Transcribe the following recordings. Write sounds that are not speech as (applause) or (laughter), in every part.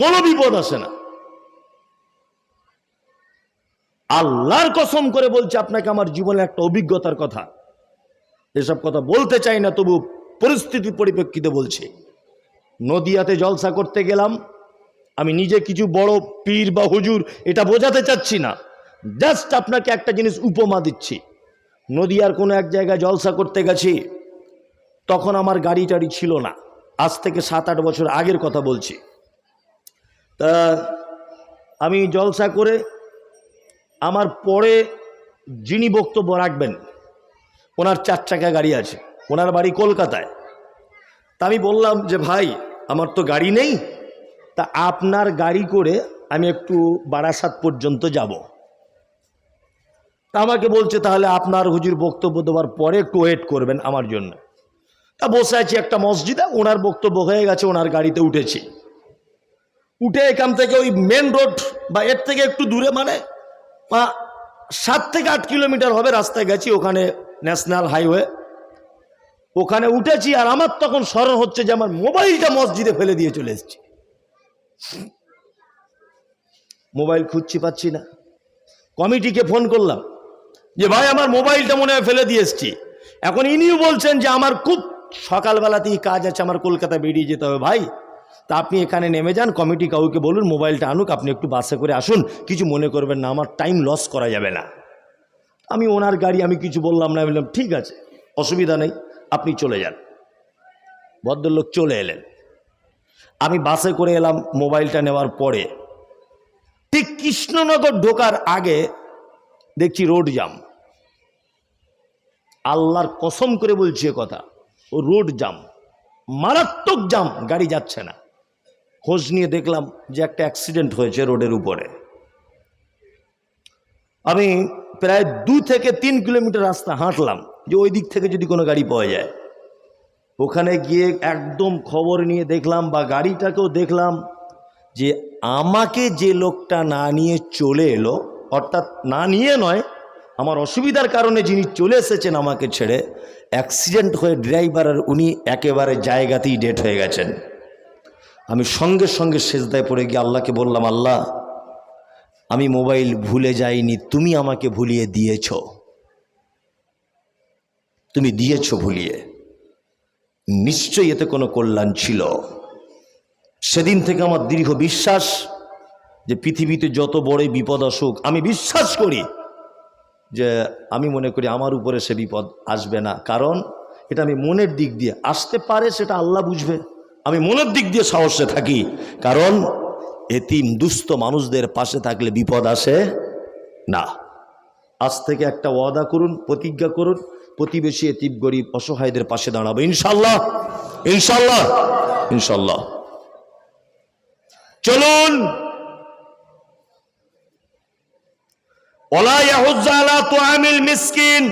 কোনো বিপদ আসে না। আল্লাহর কসম করে বলছে, আপনাকে আমার জীবনে একটা অভিজ্ঞতার কথা। এসব কথা বলতে চাই না, তবু পরিস্থিতির পরিপ্রেক্ষিতে বলছি। নদিয়াতে জলসা করতে গেলাম। আমি নিজে কিছু বড় পীর বা হুজুর, এটা বোঝাতে চাচ্ছি না। জাস্ট আপনাকে একটা জিনিস উপমা দিচ্ছি। নদিয়ার কোনো এক জায়গায় জলসা করতে গেছি, তখন আমার গাড়ি টাড়ি ছিল না। আজ থেকে সাত আট বছর আগের কথা বলছি। তা আমি জলসা করে আমার পরে যিনি বক্তব্য রাখবেন, ওনার চার চাকা গাড়ি আছে, ওনার বাড়ি কলকাতায়। তা আমি বললাম যে, ভাই, আমার তো গাড়ি নেই, তা আপনার গাড়ি করে আমি একটু বারাসাত পর্যন্ত যাব। তা আমাকে বলছে, তাহলে আপনার হুজুর বক্তব্য দেওয়ার পরে একটু ওয়েট করবেন আমার জন্য। তা বসে আছি একটা মসজিদে, ওনার বক্তব্য হয়ে গেছে, ওনার গাড়িতে উঠেছি। উঠে এখান থেকে ওই মেন রোড বা এর থেকে একটু দূরে মানে সাত থেকে আট কিলোমিটার হবে রাস্তায় গেছি ওখানে ন্যাশনাল হাইওয়ে ওখানে উঠেছি আর আমার তখন স্মরণ হচ্ছে যে আমার মোবাইলটা মসজিদে ফেলে দিয়ে চলে এসেছি। মোবাইল খুঁজছি পাচ্ছি না। কমিটিকে ফোন করলাম যে, ভাই, আমার মোবাইলটা মনে হয় ফেলে দিয়ে এসছি। এখন ইনিও বলছেন যে, আমার খুব সকালবেলাতেই কাজ আছে, আমার কলকাতা বেরিয়ে যেতে হবে। ভাই তা আপনি এখানে নেমে যান, কমিটি কাউকে বলুন, মোবাইলটা আনুক, আপনি একটু বাসে করে আসুন, কিছু মনে করবেন না, আমার টাইম লস করা যাবে না। আমি ওনার গাড়ি, আমি কিছু বললাম না বললাম, ঠিক আছে, অসুবিধা নেই, আপনি চলে যান। ভদ্রলোক চলে এলেন। আমি বাসে করে এলাম, মোবাইলটা নেওয়ার পরে। ঠিক কৃষ্ণনগর ঢোকার আগে দেখছি রোড জাম আল্লাহর কসম করে বলছি কথা ও রোড জাম মারাত্মক জাম গাড়ি যাচ্ছে না। খোঁজ নিয়ে দেখলাম যে একটা অ্যাক্সিডেন্ট হয়েছে রোডের উপরে। আমি প্রায় দু থেকে তিন কিলোমিটার রাস্তা হাঁটলাম, যে ওই দিক থেকে যদি কোনো গাড়ি পাওয়া যায়। ওখানে গিয়ে একদম খবর নিয়ে দেখলাম বা গাড়িটাকেও দেখলাম যে আমাকে যে লোকটা না নিয়ে চলে এলো, অর্থাৎ না নিয়ে নয়, আমার অসুবিধার কারণে যিনি চলে এসেছেন আমাকে ছেড়ে অ্যাক্সিডেন্ট হয়ে ড্রাইভার আর উনি একেবারে জায়গাতেই ডেট হয়ে গেছেন। আমি সঙ্গে সঙ্গে সেজদায় পড়ে গিয়ে আল্লাহকে বললাম, আল্লাহ, আমি মোবাইল ভুলে যাইনি, তুমি আমাকে ভুলিয়ে দিয়েছ। তুমি দিয়েছ ভুলিয়ে। নিশ্চয়ই এতে কোনো কল্যাণ ছিল। সেদিন থেকে আমার দীর্ঘ বিশ্বাস যে পৃথিবীতে যত বড় বিপদ আসুক, আমি বিশ্বাস করি যে আমি মনে করি আমার উপরে সে বিপদ আসবে না। কারণ এটা আমি মনের দিক দিয়ে, আসতে পারে সেটা আল্লাহ বুঝবে। আমি মনের দিক দিয়ে সাহসে থাকি। কারণ এতিম দুস্থ মানুষদের পাশে থাকলে বিপদ আসে না। আজ থেকে একটা ওয়াদা করুন, প্রতিজ্ঞা করুন, প্রতিবেশী এতিম, গরিব, অসহায়দের পাশে দাঁড়াবো। ইনশাল্লাহ ইনশাল্লাহ ইনশাল্লাহ চলুন। ওলা তুআমিল মিসকিন।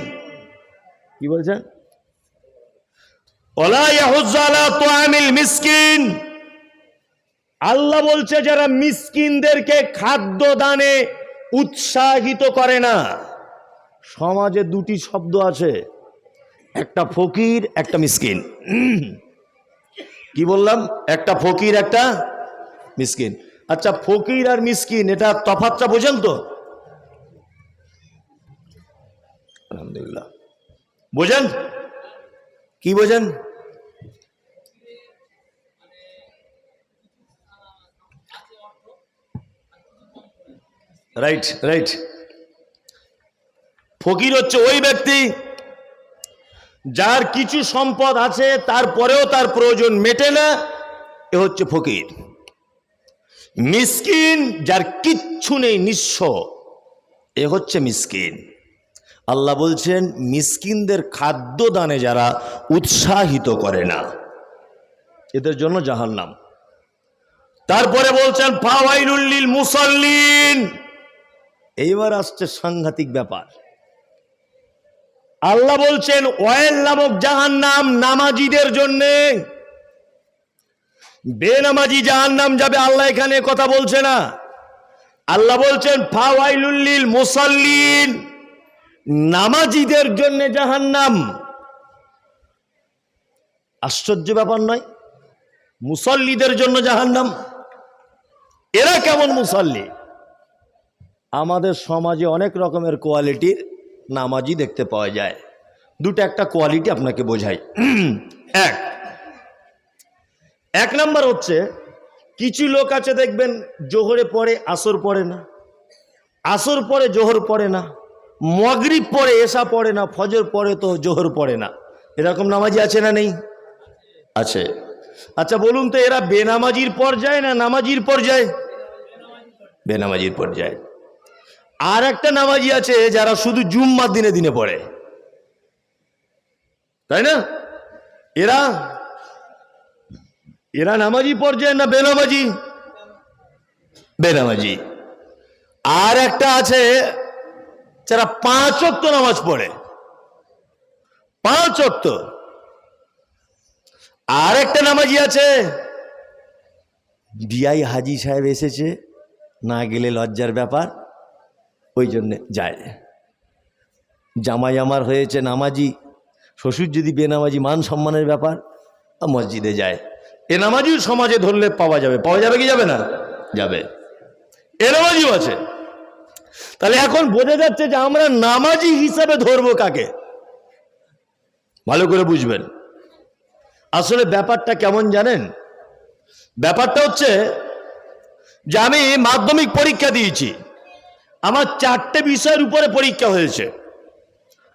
কি বলছেন ওলা ইয়াহুজ্জা আলা তুআমিল আল্লাহ বলছে, যারা মিসকিনদেরকে খাদ্য দানে উৎসাহিত করে না, সমাজে দুটি শব্দ আছে, একটা ফকির, একটা মিসকিন। কি বললাম? একটা ফকির, একটা মিসকিন। আচ্ছা ফকির আর মিসকিন, এটা তফাতটা বোঝেন তো? আলহামদুলিল্লাহ। বোঝেন? কি বোঝেন? রাইট রাইট ফকির হচ্ছে ওই ব্যক্তি যার কিছু সম্পদ আছে, তারপরেও তার প্রয়োজন মেটে না, এ হচ্ছে ফকির। মিসকিন যার কিচ্ছু নেই, নিঃস্ব, এ হচ্ছে মিসকিন। আল্লাহ বলছেন, মিসকিনদের খাদ্য দানে যারা উৎসাহিত করে না, এদের জন্য জাহান্নাম। তারপরে বলছেন ফাওয়াইলুল্লিল মুসল্লিন। এইবার আসছে সাংঘাতিক ব্যাপার। আল্লাহ বলছেন ওয়েল নামক জাহান নাম নামাজিদের জন্যে। বেনামাজি জাহান নাম যাবে, আল্লাহ এখানে কথা বলছে না। আল্লাহ বলছেন, ফাওয়াইলুল্লিল মুসাল্লিন, নামাজিদের জন্য জাহান্নাম। আশ্চর্য ব্যাপার নয়, মুসল্লিদের জন্য জাহান্নাম? এরা কেমন মুসাল্লি? আমাদের সমাজে অনেক রকমের কোয়ালিটির নামাজি দেখতে পাওয়া যায়। দুটো একটা কোয়ালিটি আপনাকে বোঝাই। (clears throat) এক। এক নাম্বার হচ্ছে, কিছু লোক আছে দেখবেন, জোহরে পড়ে, আসর পড়ে না। আসর পরে জোহর পড়ে না। মগরিব পরে এসা পড়ে না। ফজর পরে তো জোহর পড়ে না। এরকম নামাজি আছে না নেই? আছে। আচ্ছা বলুন তো, এরা বেনামাজির পর্যায়ে না নামাজির পর্যায়ে? বেনামাজির পর্যায়ে। আর একটা নামাজি আছে যারা শুধু জুম্মার দিনে দিনে পড়ে। তাই না? এরা এরা নামাজি পর্যায়ে না বেনামাজি? বেনামাজি। আর একটা আছে যারা পাঁচ অক্ত নামাজ পড়ে। পাঁচ অক্ত আর একটা নামাজি আছে বিআই হাজি সাহেব এসেছে, না গেলে লজ্জার ব্যাপার। ওই জন্যে যায়। জামাই আমার হয়েছে নামাজি, শ্বশুর যদি বেনামাজি মান সম্মানের ব্যাপার মসজিদে যায়। এ নামাজিও সমাজে ধরলে পাওয়া যাবে। পাওয়া যাবে কি যাবে না? যাবে। এ নামাজিও আছে। তাহলে এখন বোঝা যাচ্ছে যে আমরা নামাজি হিসাবে ধরবো কাকে? ভালো করে বুঝবেন। আসলে ব্যাপারটা কেমন জানেন? ব্যাপারটা হচ্ছে যে আমি মাধ্যমিক পরীক্ষা দিয়েছি। আমার চারটে বিষয়ের উপরে পরীক্ষা হয়েছে।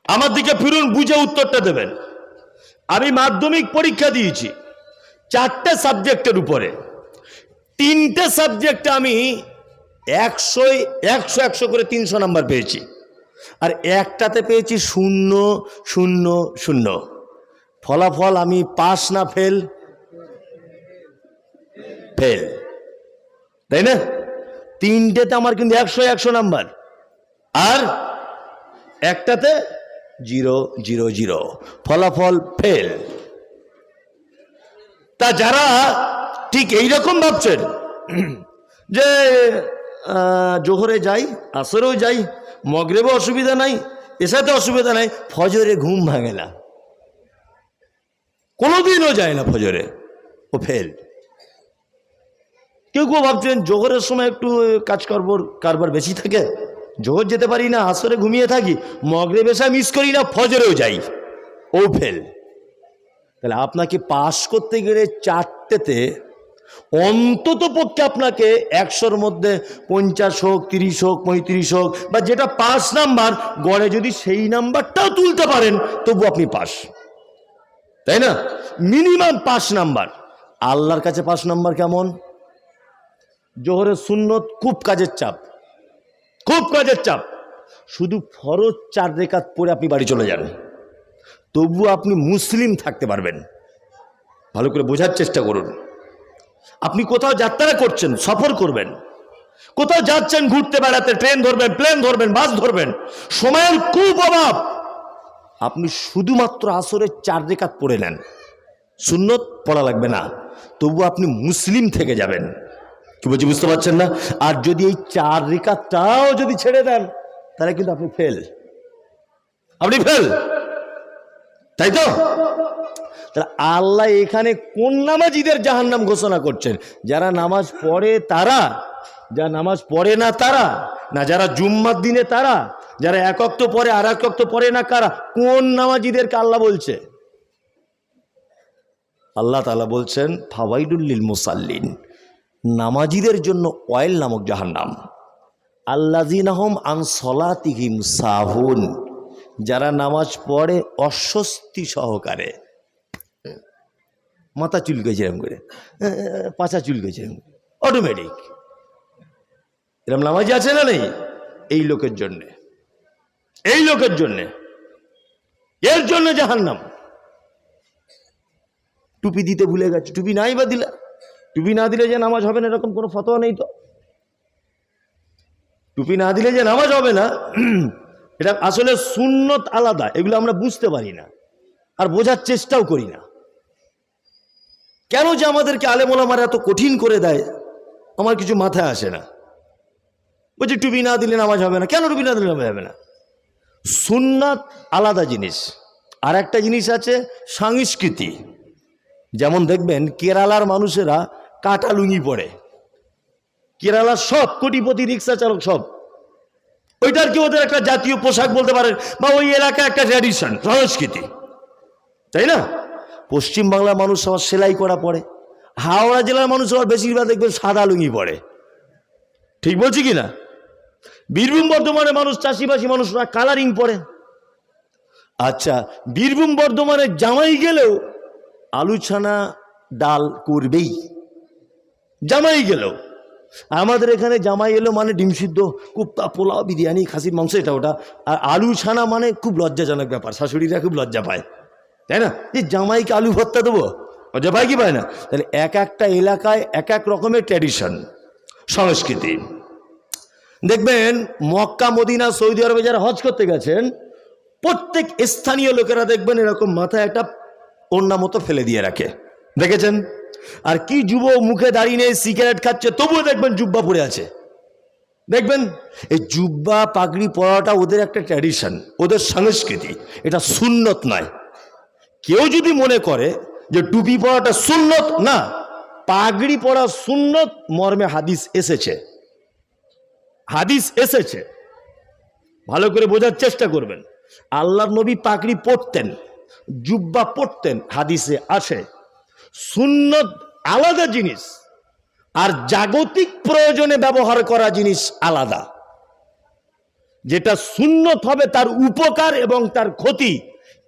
আমার দিকে ফিরুন, বুঝে উত্তরটা দেবেন। আমি মাধ্যমিক পরীক্ষা দিয়েছি চারটে সাবজেক্টের উপরে। তিনটে সাবজেক্টে আমি একশো একশো একশো করে তিনশো নাম্বার পেয়েছি। আর একটাতে পেয়েছি শূন্য শূন্য শূন্য। ফলাফল আমি পাস না, ফেল? ফেল। তাই না? তিনটেতে আমার কিন্তু একশো একশো নাম্বার। আর একটাতে জিরো জিরো জিরো। ফলাফল ফেল তা যারা ঠিক এইরকম ভাবছেন, যে জোহরে যাই, আসরেও যাই মগরেবে অসুবিধা নাই, এসাতে অসুবিধা নাই, ফজরে ঘুম ভাঙে না। কোনোদিনও যায় না ফজরে। ও ফেল কেউ কেউ ভাবছেন জোহরের সময় একটু কাজ করবর, কারবার বেশি থাকে। জোহর যেতে পারি না আসরে ঘুমিয়ে থাকি। মগরে বেশা মিস করি না, ফজরেও যাই। ও ফেল তাহলে আপনাকে পাস করতে গেলে চারটেতে অন্তত পক্ষে আপনাকে একশোর মধ্যে পঞ্চাশ হোক, তিরিশ হোক, পঁয়ত্রিশ হোক, বা যেটা পাস নাম্বার, গড়ে যদি সেই নাম্বারটাও তুলতে পারেন তবু আপনি পাস তাই না? Minimum pass number. আল্লাহর কাছে পাস নাম্বার কেমন? জোহরের সুন্নত খুব কাজের চাপ। খুব কাজের চাপ। শুধু ফরজ চার রেখাত পরে আপনি বাড়ি চলে যান। তবু আপনি মুসলিম থাকতে পারবেন। ভালো করে বোঝার চেষ্টা করুন। আপনি কোথাও যাত্রা করছেন, সফর করবেন। কোথাও যাচ্ছেন ঘুরতে বেড়াতে, ট্রেন ধরবেন, প্লেন ধরবেন, বাস ধরবেন, সময়ের খুব অভাব। আপনি শুধুমাত্র আসরের চার রেখাত পড়ে নেন। সুন্নত পড়া লাগবে না। তবু আপনি মুসলিম থেকে যাবেন। কি বলছি, বুঝতে পারছেন না? আর যদি এই চার রেখাতটাও যদি ছেড়ে দেন, তাহলে কিন্তু আপনি ফেল আপনি ফেল তাই তো? আল্লাহ এখানে কোন নামাজিদের জাহান্নাম ঘোষণা করছেন? যারা নামাজ পড়ে তারা যা নামাজ পড়ে না তারা, না যারা জুম্মার দিনে তারা, যারা একক তো পরে আর একক তো পরে না কারা, কোন নামাজিদেরকে আল্লাহ বলছে? আল্লাহ তালা বলছেন ফাওয়াইডুল্লিল মুসাল্লিন। নামাজিদের জন্য অয়েল নামক জাহান্নাম। আল্লাজিনাহম আন সলাতিহিম সাহুন। যারা নামাজ পড়ে অস্বস্তি সহকারে। মাথা চুলকেছে এরম করে। পাছা চুলকেছে এরম অটোমেটিক এরম নামাজি আছে না নেই? এই লোকের জন্যে। এই লোকের জন্যে। এর জন্য জাহান্নাম। টুপি দিতে ভুলে গেছে। টুপি নাই বা দিলা? টুপি না দিলে যে নামাজ হবে না, এরকম কোনো ফতোয়া নেই তো? টুপি না দিলে যে নামাজ হবে না, (clears throat) এটা আসলে সুন্নত আলাদা, এগুলো আমরা বুঝতে পারি না, আর বোঝার চেষ্টাও করি না। কেন যে আমাদেরকে আলেমোলামার এত কঠিন করে দেয়, আমার কিছু মাথায় আসে না। বলছি, টুপি না দিলে নামাজ হবে না, কেন টুপি না দিলে নামাজ হবে না? সুন্নাত আলাদা জিনিস। আর একটা জিনিস আছে, সংস্কৃতি। যেমন দেখবেন, কেরালার মানুষেরা কাটা লুঙ্গি পরে। কেরালার সব কোটিপতি রিক্সা চালক সব। ওইটার কি ওদের একটা জাতীয় পোশাক বলতে পারেন? বা ওই এলাকা একটা ট্র্যাডিশন সংস্কৃতি। তাই না? পশ্চিম বাংলার মানুষ সবার সেলাই করা পড়ে হাওড়া জেলার মানুষ সবার বেশিরভাগ দেখবেন সাদা লুঙ্গি পরে। ঠিক বলছি কি না? বীরভূম বর্ধমানের মানুষ, চাষিবাসী মানুষরা কালারিং পরে। আচ্ছা বীরভূম বর্ধমানের জামাই গেলেও আলু ছানা ডাল করবেই। জামাই গেলেও আমাদের এখানে জামাই এলো মানে ডিম সিদ্ধ, কুপ্তা, পোলাও, বিরিয়ানি, খাসির মাংস, এটা ওটা। আর আলু ছানা মানে খুব লজ্জাজনক ব্যাপার, শাশুড়িরা খুব লজ্জা পায়। তাই না? যে জামাইকে আলু ভর্তা দেবো? লজ্জা পায় কি পায় না? তাহলে এক একটা এলাকায় এক এক রকমের ট্র্যাডিশন সংস্কৃতি। দেখবেন, মক্কা, মদিনা, সৌদি আরবে যারা হজ করতে গেছেন, প্রত্যেক স্থানীয় লোকেরা দেখবেন এরকম মাথায় একটা অন্য মতো ফেলে দিয়ে রাখে। দেখেছেন? আর কি যুব মুখে দাঁড়িয়ে নিয়ে সিগারেট খাচ্ছে, তবুও দেখবেন জুব্বা পড়ে আছে। দেখবেন? এই জুব্বা পাগড়ি পরাটা ওদের একটা ট্র্যাডিশন ওদের সংস্কৃতি। এটা সুন্নত নয়। কেউ যদি মনে করে যে টুপি পরাটা সুন্নত, না, পাগড়ি পরা সুন্নত, মর্মে হাদিস এসেছে। হাদিস এসেছে। ভালো করে বোঝার চেষ্টা করবেন। আল্লাহ নবী পাগড়ি পরতেন, জুব্বা পরতেন, হাদিসে আসে। সুন্নত আলাদা জিনিস, আর জাগতিক প্রয়োজনে ব্যবহার করা জিনিস আলাদা। যেটা সুন্নত হবে তার উপকার এবং তার ক্ষতি,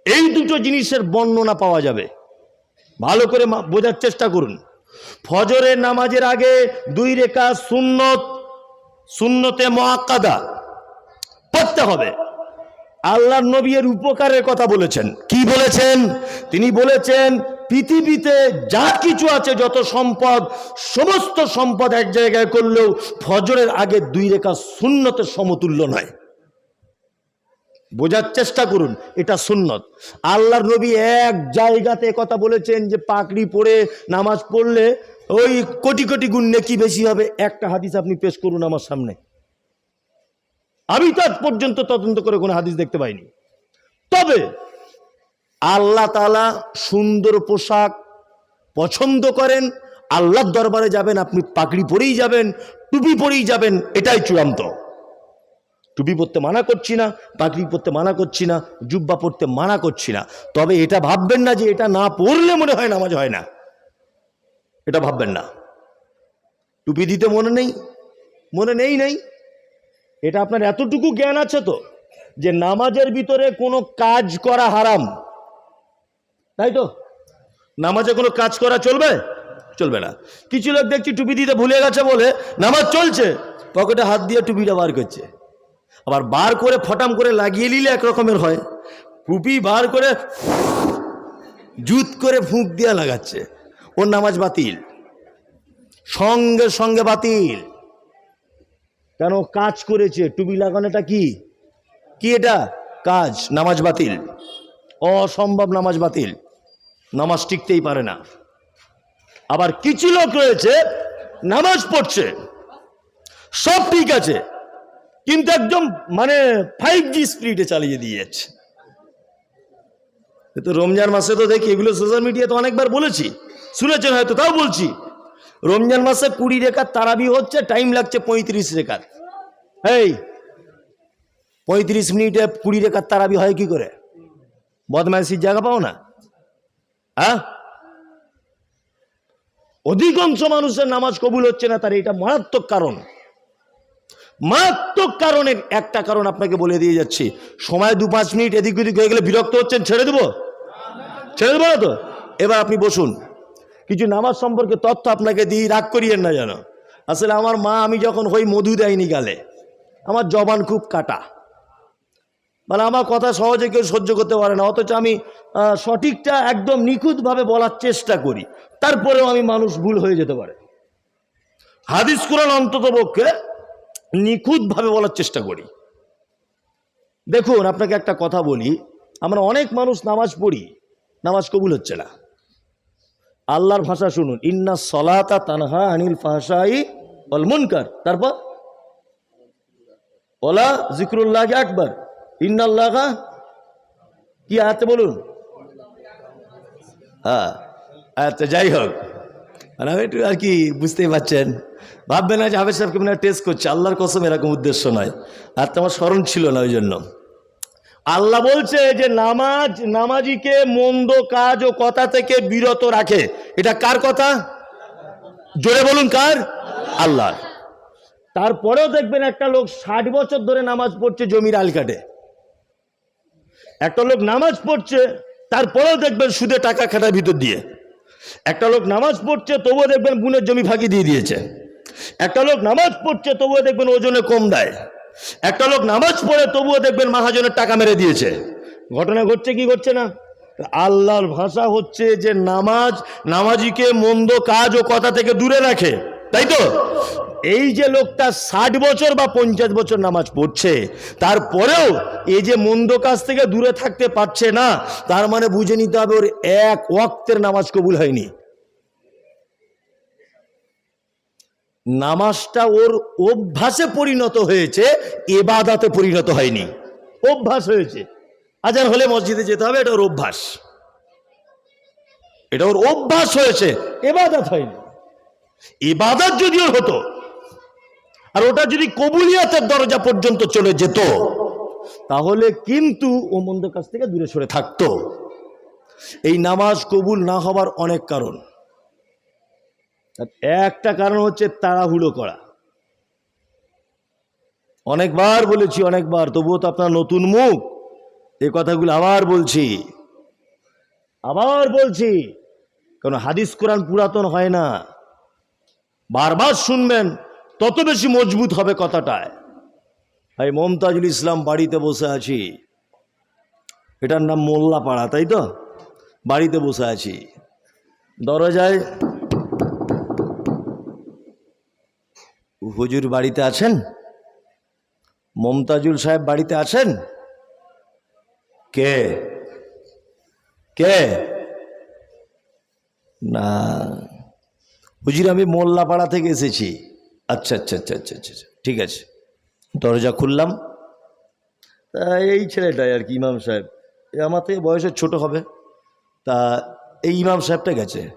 এই দুটো জিনিসের বর্ণনা পাওয়া যাবে। ভালো করে বোঝার চেষ্টা করুন। ফজরের নামাজের আগে দুই রেখা সুন্নত, সুন্নতে মহাক্কাদা পড়তে হবে। আল্লাহর নবীর উপকারের কথা বলেছেন। কি বলেছেন? তিনি বলেছেন, পৃথিবীতে যা কিছু আছে, যত সম্পদ, সমস্ত সম্পদ এক জায়গায় করলেও ফজরের আগে দুই রেখা সুন্নতের সমতুল্য নয়। বোঝার চেষ্টা করুন, এটা সুন্নত। আল্লাহর নবী এক জায়গাতে কথা বলেছেন যে পাকড়ি পরে নামাজ পড়লে ওই কোটি কোটি গুণ নেকি বেশি হবে। একটা হাদিস আপনি পেশ করুন আমার সামনে। আমি তো আজ পর্যন্ত তদন্ত করে কোনো হাদিস দেখতে পাইনি। তবে আল্লাহ তালা সুন্দর পোশাক পছন্দ করেন, আল্লাহর দরবারে যাবেন, আপনি পাগড়ি পরেই যাবেন, টুপি পরেই যাবেন, এটাই চূড়ান্ত। টুপি পরতে মানা করছি না, পাগড়ি পরতে মানা করছি না, জুব্বা পরতে মানা করছি না। তবে এটা ভাববেন না যে এটা না পড়লে মনে হয় নামাজ হয় না। এটা ভাববেন না। টুপি দিতে মনে নেই মনে নেই নেই। এটা আপনার এতটুকু জ্ঞান আছে তো যে নামাজের ভিতরে কোনো কাজ করা হারাম। তাই তো? নামাজে কোনো কাজ করা চলবে? চলবে না। কিছু লোক দেখছি টুপি দিতে ভুলে গেছে বলে নামাজ চলছে, পকেটে হাত দিয়ে টুপিটা বার করছে। আবার বার করে ফটাম করে লাগিয়ে নিলে এক রকমের হয়। টুপি বার করে জুত করে ফুঁক দিয়ে লাগাচ্ছে। ওর নামাজ বাতিল। সঙ্গে সঙ্গে বাতিল। কেন কাজ করেছে? টুপি লাগানোটা কি? কি এটা? কাজ, নামাজ বাতিল। অসম্ভব নামাজ বাতিল। নামাজ টিকতেই পারে না। আবার কিছু লোক রয়েছে, নামাজ পড়ছে। সব ঠিক আছে। কিন্তু একদম মানে ফাইভ জি স্পিডে চালিয়ে দিয়ে যাচ্ছে। তো রমজান মাসে তো দেখি, এগুলো সোশ্যাল মিডিয়াতে অনেকবার বলেছি। শুনেছেন হয়তো, তাও বলছি। রমজান মাসে কুড়ি রেখার তারাবি হচ্ছে টাইম লাগছে পঁয়ত্রিশ রেখার এই পঁয়ত্রিশ মিনিটে কুড়ি রেখার তারাবি হয় কি করে? বদমাইশির জায়গা পাও না? হ্যাঁ? অধিকাংশ মানুষের নামাজ কবুল হচ্ছে না, তার এটা মারাত্মক কারণ। মারাত্মক কারণের একটা কারণ আপনাকে বলে দিয়ে যাচ্ছি। সময় দু পাঁচ মিনিট এদিক ওদিক হয়ে গেলে বিরক্ত হচ্ছেন, ছেড়ে দেবো? ছেড়ে দেবো না তো? এবার আপনি বসুন। কিছু নামাজ সম্পর্কে তথ্য আপনাকে দিই, রাগ করিয়েন না যেন। আসলে আমার মা, আমি যখন হই মধু দেয়নি গালে, আমার জবান খুব কাটা। মানে আমার কথা সহজে কেউ সহ্য করতে পারে না, অথচ আমি সঠিকটা একদম নিখুঁতভাবে বলার চেষ্টা করি। তারপরেও আমি মানুষ ভুল হয়ে যেতে পারে। হাদিস কোরআন অন্তত পক্ষে নিখুঁতভাবে বলার চেষ্টা করি। দেখুন, আপনাকে একটা কথা বলি, আমরা অনেক মানুষ নামাজ পড়ি, নামাজ কবুল হচ্ছে না। আল্লাহর ভাষা শুনুন। ইন্না সলাতা তানহা আনিল ফাহসাই অল মুনকার। তারপর? ওলা জিক্রুল্লাহ আকবর। ইন্নাল্লাহ কি আয়াতে বলুন? হ্যাঁ আচ্ছা যাই হোক। মানে আমি একটু আর কি বুঝতেই পারছেন। ভাববে না যে হাফেজ সাহেবকে মানে টেস্ট করছে। আল্লাহর কসম এরকম উদ্দেশ্য নয়। আর তোমার স্মরণ ছিল না ওই জন্য। আল্লাহ বলছে যে নামাজ, নামাজিকে মন্দ কাজ ও কথা থেকে বিরত রাখে। এটা কার কথা? জোরে বলুন, কার? আল্লাহর তারপরেও দেখবেন একটা লোক ষাট বছর ধরে নামাজ পড়ছে জমির আল কাটে একটা লোক নামাজ পড়ছে, তারপরেও দেখবেন সুদে টাকা খাটার ভিতর দিয়ে। একটা লোক নামাজ পড়ছে, তবুও দেখবেন বুনের জমি ফাঁকি দিয়ে দিয়েছে। একটা লোক নামাজ পড়ছে, তবুও দেখবেন ওজনে কম দেয়। একটা লোক নামাজ পড়ে তবুও দেখবেন মাহাজনের টাকা মেরে দিয়েছে। ঘটনা ঘটছে কি ঘটছে না? আল্লাহর ভাষা হচ্ছে যে নামাজ, নামাজিকে মন্দ কাজ ও কথা থেকে দূরে রাখে। তাই তো? এই যে লোকটা ষাট বছর বা পঞ্চাশ বছর নামাজ পড়ছে, তারপরেও এই যে মন্দ কাজ থেকে দূরে থাকতে পারছে না, তার মানে বুঝে নিতে হবে ওর এক ওয়াক্তের নামাজ কবুল হয়নি। নামাজটা ওর অভ্যাসে পরিণত হয়েছে, এবাদাতে পরিণত হয়নি। অভ্যাস হয়েছে। আজান হলে মসজিদে যেতে হবে, এটা ওর অভ্যাস। এটা ওর অভ্যাস হয়েছে, এবাদাত হয়নি। ইবাদত যদি ওর হতো, আর ওটা যদি কবুলিয়াতের দরজা পর্যন্ত চলে যেত, তাহলে কিন্তু ও মন্দ কাছ থেকে দূরে সরে থাকতো। এই নামাজ কবুল না হবার অনেক কারণ। একটা কারণ হচ্ছে তাড়াহুড়ো করা। অনেকবার বলেছি, অনেকবার, তবুও তো আপনার নতুন মুখ। এই কথাগুলো আবার বলছি। আবার বলছি কারণ হাদিস কোরআন পুরাতন হয় না। বারবার শুনবেন, তত বেশি মজবুত হবে কথাটায়। ভাই, মমতাজুল ইসলাম বাড়িতে বসে আছি। এটার নাম মোল্লাপাড়া, তাই তো? বাড়িতে বসে আছি। দরজায় হুজুর বাড়িতে আছেন? মমতাজুল সাহেব বাড়িতে আছেন? কে? কে? না। হুজুর আমি মোল্লাপাড়া থেকে এসেছি। আচ্ছা আচ্ছা আচ্ছা আচ্ছা আচ্ছা আচ্ছা, ঠিক আছে। দরজা খুললাম। তা এই ছেলেটাই আর কি ইমাম সাহেব। আমার থেকে বয়সে ছোট হবে। তা এই ইমাম সাহেবটা গেছে।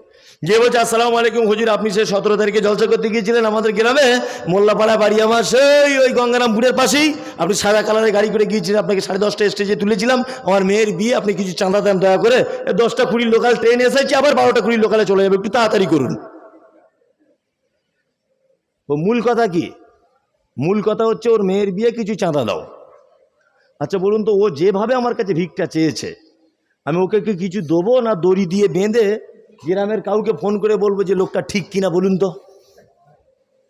যে বলছে, আসসালামু আলাইকুম হুজুর, আপনি সে সতেরো তারিখে জলসা করতে গিয়েছিলেন আমাদের গ্রামে, মোল্লাপাড়া বাড়ি আমার সেই ওই গঙ্গারামপুরের পাশেই। আপনি সাদা কালারের গাড়ি করে গিয়েছিলেন, আপনাকে সাড়ে দশটা স্টেজে তুলেছিলাম, আমার মেয়ের বিয়ে, আপনি কিছু চাঁদা দেন দয়া করে দশটা কুড়ি লোকাল ট্রেন এসেছে, আবার বারোটা কুড়ি লোকালে চলে যাবে, একটু তাড়াতাড়ি করুন। ও মূল কথা কি? মূল কথা হচ্ছে, ওর মেয়ের বিয়ে কিছু চাঁদা দাও। আচ্ছা বলুন তো, ও যেভাবে আমার কাছে ভিক্ষা চেয়েছে, আমি ওকে কি কিছু দেবো না দড়ি দিয়ে বেঁধে গ্রামের কাউকে ফোন করে বলব যে লোকটা ঠিক কিনা বলুন তো।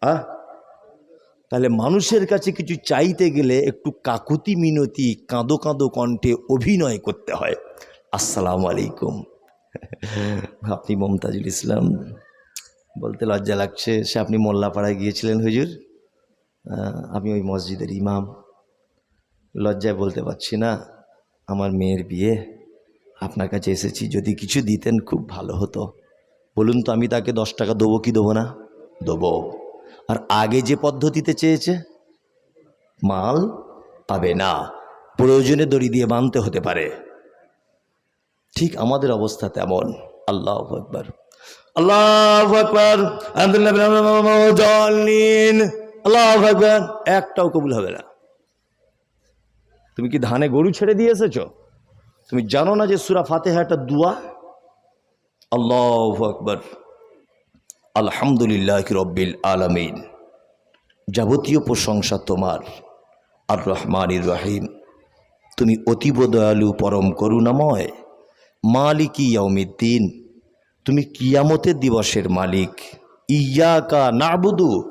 হ্যাঁ তাহলে মানুষের কাছে কিছু চাইতে গেলে একটু কাকুতি মিনতি, কাঁদো কাঁদো কণ্ঠে অভিনয় করতে হয়। আসসালামু আলাইকুম। আপনি মমতাজুল ইসলাম। বলতে লজ্জা লাগছে, সে আপনি মোল্লাপাড়ায় গিয়েছিলেন হুজুর? আমি ওই মসজিদের ইমাম। লজ্জায় বলতে পারছি না, আমার মেয়ের বিয়ে। আপনার কাছে এসেছি, যদি কিছু দিতেন খুব ভালো হতো। বলুন তো, আমি তাকে দশ টাকা দেবো কি দেবো না? দেবো। আর আগে যে পদ্ধতিতে চেয়েছে, মাল পাবে না। প্রয়োজনে দড়ি দিয়ে বাঁধতে হতে পারে। ঠিক আমাদের অবস্থা তেমন। আল্লাহ একবার আল্লাহ একবার আল্লাহ একবার একটাও কবুল হবে না। তুমি কি ধানে গরু ছেড়ে দিয়ে এসেছ? তুমি জানো না যে সুরা ফাতেহা একটা দুয়া? আল্লাহ আকবর। আলহামদুলিল্লাহ রব্বিল আলমিন। যাবতীয় প্রশংসা তোমার। আর রহমান রহিম। তুমি অতীব দয়ালু, পরম করুণাময়। মালিক ইয়াউমিদ্দিন। তুমি কিয়ামতের দিবসের মালিক। ইয়াকা নাবুদু।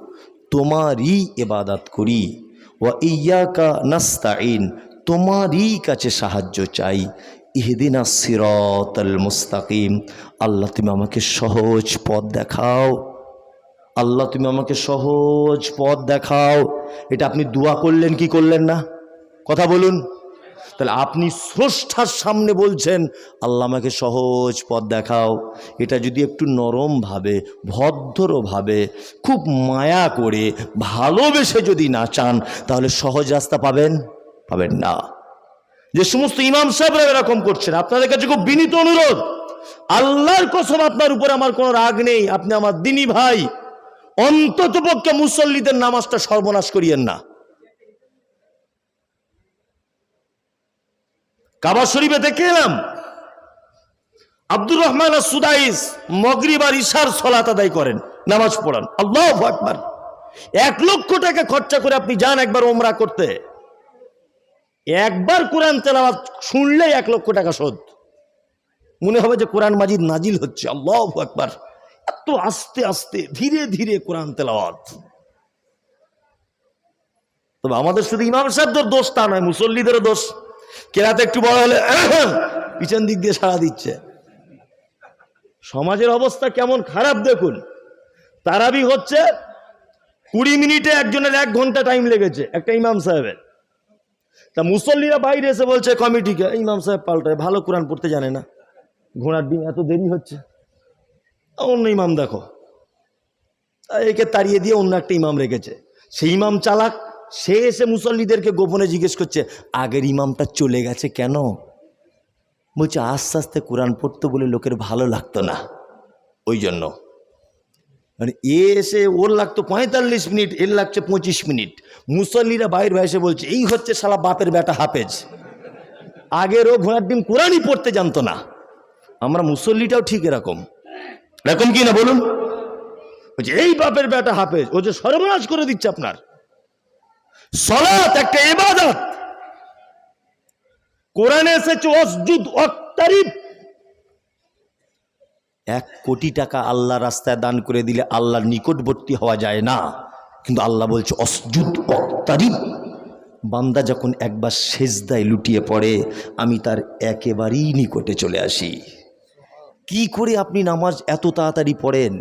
তোমারই এবাদাত করি। ওয়া ইয়াকা নাস্তাইন তোমারই কাছে সাহায্য চাই। ইহদিনা সিরতাল মুস্তাকিম। আল্লাহ, তুমি আমাকে সহজ পথ দেখাও। আল্লাহ, তুমি আমাকে সহজ পথ দেখাও। এটা আপনি দোয়া করলেন, কি করলেন না? কথা বলুন। তাহলে আপনি স্রষ্টার সামনে বলছেন, আল্লাহ আমাকে সহজ পথ দেখাও। এটা যদি একটু নরমভাবে ভদ্রভাবে খুব মায়া করে, ভালোবেসে যদি না চান, তাহলে সহজ রাস্তা পাবেন। পাবেন না। যে সমস্ত ইমাম সাহেবরা এরকম করছেন, আপনাদের কাছে খুব বিনীত অনুরোধ। আল্লাহর কসম, আপনার উপর আমার কোনো রাগ নেই। আপনি আমার দিনী ভাই। অন্তত পক্ষে মুসল্লিদের নামাজটা সর্বনাশ করিয়েন না। কাবা শরীফে দেখে এলাম, আব্দুর রহমান সুদাইস মগরিব আর ইশার সলাত আদায় করেন, নামাজ পড়ান। আল্লাহ আকবার। এক লক্ষ টাকা খরচা করে আপনি যান একবার ওমরা করতে। একবার কোরআন তেলাওয়াত শুনলে এক লক্ষ টাকা শোধ। মনে হবে যে কোরআন মাজিদ নাজিল হচ্ছে, আল্লাহ একবার এত আস্তে আস্তে, ধীরে ধীরে কোরআন তেলাওয়াত। তবে আমাদের শুধু ইমাম সাহেবদের দোষ তা নয়, মুসল্লিদেরও দোষ। কেরাতে একটু বড় হলে (coughs) পিছন দিক দিয়ে সাড়া দিচ্ছে। সমাজের অবস্থা কেমন খারাপ দেখুন। তারাবি হচ্ছে কুড়ি মিনিটে একজনের এক ঘণ্টা টাইম লেগেছে, একটা ইমাম সাহেবের। তা মুসল্লিরা বাইরে এসে বলছে, কমিটিকে। ইমাম সাহেব পাল্টায়, ভালো কোরআন পড়তে জানে না। ঘোড়ার ডিম এত দেরি হচ্ছে। অন্য ইমাম দেখো। একে তাড়িয়ে দিয়ে অন্য একটা ইমাম রেখেছে। সেই ইমাম চালাক, সে এসে মুসল্লিদেরকে গোপনে জিজ্ঞেস করছে, আগের ইমামটা চলে গেছে কেন? বলছে, আস্তে আস্তে কোরআন পড়তো বলে লোকের ভালো লাগতো না। ওই জন্য মানে এ এসে ওর লাগতো পঁয়তাল্লিশ মিনিট, এর লাগছে পঁচিশ মিনিট। মুসল্লিরা বাইরে এসে বলছে, এই হচ্ছে শালা বাপের বেটা হাফেজ। আগের ও ঘোড়ার ডিম কোরআনই পড়তে জানতো না। আমরা মুসল্লিটাও ঠিক এরকম। এরকম কি না বলুন? বলছে, এই বাপের বেটা হাফেজ, ও যে সর্বনাশ করে দিচ্ছে আপনার। সলাত একটা এবাদত কোরআনে এসেছে, অসজুদ অক্তারিব এক কোটি টাকা আল্লাহ রাস্তায় দান করে দিলে আল্লাহর নিকটবর্তী হওয়া যায় না। কিন্তু আল্লাহ বলছে অসজুদ অক্তারিব বান্দা যখন একবার সেজদায় লুটিয়ে পড়ে, আমি তার একেবারেই নিকটে চলে আসি। কি করে আপনি নামাজ এত তাড়াতাড়ি পড়েন?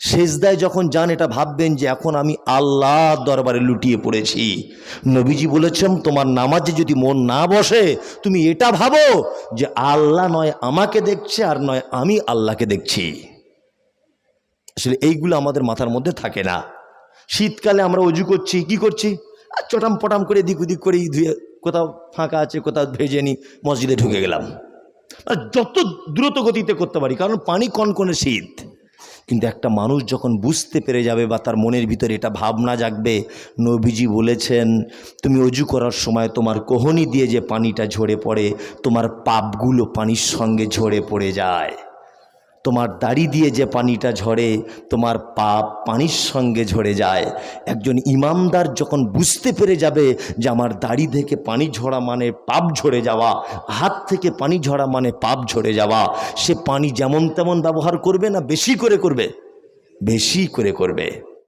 সেজদায় যখন যান, এটা ভাববেন যে এখন আমি আল্লাহ দরবারে লুটিয়ে পড়েছি। নবীজি বলেছেন, তোমার নামাজে যদি মন না বসে, তুমি এটা ভাবো যে আল্লাহ নয় আমাকে দেখছে আর নয় আমি আল্লাহকে দেখছি। আসলে এইগুলো আমাদের মাথার মধ্যে থাকে না। শীতকালে আমরা অজু করছি, কি করছি? আর চটাম পটাম করে দিক উদিক করে ধুয়ে কোথাও ফাঁকা আছে, কোথাও ভেজে নি মসজিদে ঢুকে গেলাম। যত দ্রুত গতিতে করতে পারি, কারণ পানি কনকনে শীত। কিন্তু একটা মানুষ যখন বুঝতে পেরে যাবে বা তার মনের ভিতরে এটা ভাবনা জাগবে, নবীজি বলেছেন, তুমি অজু করার সময় তোমার কোহনি দিয়ে যে পানিটা ঝরে পড়ে, তোমার পাপগুলো পানির সঙ্গে ঝরে পড়ে যায়। তোমার দাড়ি দিয়ে যে পানিটা ঝরে, তোমার পাপ পানির সঙ্গে ঝরে যায়। একজন ইমামদার যখন বুঝতে পেরে যাবে যে আমার দাড়ি থেকে পানি ঝরা মানে পাপ ঝরে যাওয়া, হাত থেকে পানি ঝরা মানে পাপ ঝরে যাওয়া, সে পানি যেমন তেমন ব্যবহার করবে না, বেশি করে করবে। বেশি করে করবে।